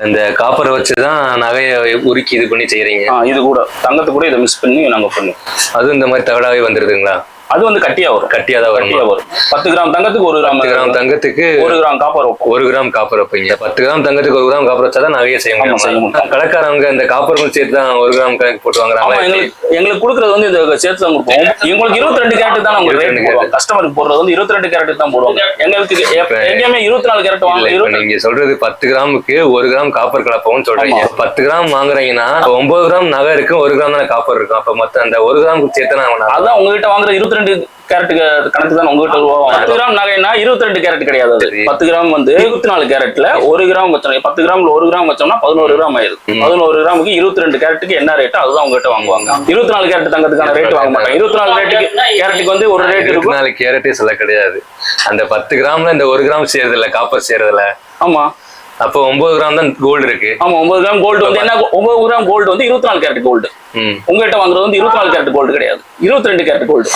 இந்த காப்பரை வச்சுதான் நகையை உருக்கி இது பண்ணி செய்யறீங்க இது கூட தங்கத்தை கூட இதை மிக்ஸ் பண்ணி நாங்க பண்ணுவோம் அதுவும் இந்த மாதிரி தகடாவே வந்துருதுங்களா? அது வந்து கட்டியா வரும். கட்டியா தான் கட்டியா வரும். பத்து கிராம் தங்கத்துக்கு ஒரு கிராம் கிராம் தங்கத்துக்கு ஒரு கிராம் காப்பர் ஒரு கிராம் காப்பர் வைப்பீங்க. பத்து கிராம் தங்கத்துக்கு ஒரு கிராம் காப்பர் வச்சா தான் நகையை செய்ய முடியும். கடைக்காரங்க இந்த காப்பரும் சேர்த்து தான் ஒரு கிராம் கணக்கு போட்டு வாங்குறாங்க எங்களுக்கு எங்களுக்கு கொடுக்கறது வந்து இது சேர்த்து தான் கொடுப்போம். எங்களுக்கு இருபத்தி ரெண்டு கேரட் தான் உங்களுக்கு 22 ரேட் போடுவோம் கஸ்டமருக்கு போடுறது வந்து இருபத்தி ரெண்டு கேரட் தான் போடுவாங்க. எங்களுக்கு எங்கேயுமே இருபத்தி நாலு கேரட் வாங்க நீங்க சொல்றது பத்து கிராமுக்கு ஒரு கிராம் காப்பர் கலப்பவும் சொல்றீங்க. பத்து கிராம் வாங்குறீங்கன்னா ஒன்பது கிராம் நகை இருக்கு ஒரு கிராம் தானே காப்பர் இருக்கும். அப்ப மத்த அந்த ஒரு கிராமுக்கு சேர்த்து நான் அதான் உங்ககிட்ட வாங்குற இருபத்தி ரெண்டு கேரட்டுக்கு கணக்கு தான் உங்ககிட்ட ரூபா. பத்து கிராம் நகைனா இருபத்தி ரெண்டு கேரட் கிடையாது அது. பத்து கிராம் வந்து இருபத்தி நாலு கேரட்ல ஒரு கிராம் வச்சோம் பத்து கிராம்ல ஒரு கிராம் வச்சோம்னா பதினோரு கிராம் ஆயிருது. பதினோரு கிராமுக்கு இருபத்தி ரெண்டு கேரட்டுக்கு என்ன ரேட்டோ அதுதான் உங்ககிட்ட வாங்குவாங்க. இருபத்தி நாலு கேரட் தங்கத்துக்கான ரேட் வாங்க மாட்டாங்க. இருபத்தி நாலு ரேட்டுக்கு கேரட்டுக்கு வந்து ஒரு ரேட் இருபத்தி இருக்கும். நாலு கேரட்டே சொல்ல கிடையாது. அந்த பத்து கிராம்ல இந்த ஒரு கிராம் சேருது இல்ல காப்பர் சேருதுல ஆமா. அப்போ ஒன்பது கிராம் தான் கோல்டு இருக்கு. ஆமா ஒன்பது கிராம் கோல்டு வந்து என்ன ஒன்பது கிராம் கோல்டு வந்து இருபத்தி நாலு கேரட் கோல்டு ம். உங்ககிட்ட வாங்குறது வந்து இருபத்தி நாலு கேரட் கோல்டு கிடையாது. இருபத்தி ரெண்டு கேரட் கோல்டு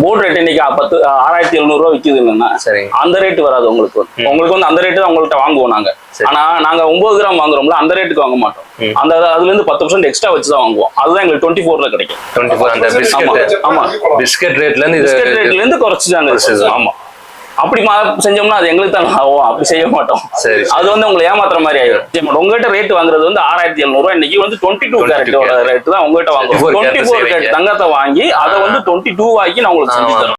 போர்டு ரேட் இன்னைக்கு பத்து ஆறாயிரத்தி எழுநூறு ரூபா விக்குது இல்லைன்னா சரிங்க. அந்த ரேட் வராது உங்களுக்கு. உங்களுக்கு வந்து அந்த ரேட்டு தான் உங்கள்கிட்ட வாங்குவோம் நாங்க. சரி. ஆனா நாங்க ஒன்பது கிராம் வாங்குறோம்ல அந்த ரேட்டுக்கு வாங்க மாட்டோம். அந்த அதுல இருந்து பத்து பர்சன்ட் எக்ஸ்ட்ரா வச்சு தான் வாங்குவோம். அதுதான் எங்களுக்கு டுவெண்ட்டி ஃபோர்ல கிடைக்கும். டுவெண்ட்டி ஃபோர் அந்த பிஸ்கட் ஆமா பிஸ்கட் ரேட்ல இருந்து பிஸ்கட் இது ரேட்ல இருந்து குறைச்சுதாங்க குறைச்சுதான். ஆமா. அப்படி செஞ்சோம்னா அது எங்களுக்கு தான் ஆகும் அப்படி செய்ய மாட்டோம். சரி அது வந்து உங்களை ஏமாத்துற மாதிரி ஆயிடும். உங்ககிட்ட ரேட் வாங்குறது வந்து ஆறாயிரத்தி எழுநூறு இன்னைக்கு வந்து டுவெண்ட்டி டூ 22 கேரட் ரேட் தான் உங்ககிட்ட வாங்குவோம் 24 டுவெண்ட்டி ஃபோர் கேரட் தங்கத்தை வாங்கி அதை வந்து டுவெண்ட்டி டூ ஆக்கி நான் உங்களுக்கு செஞ்சு. தரோம்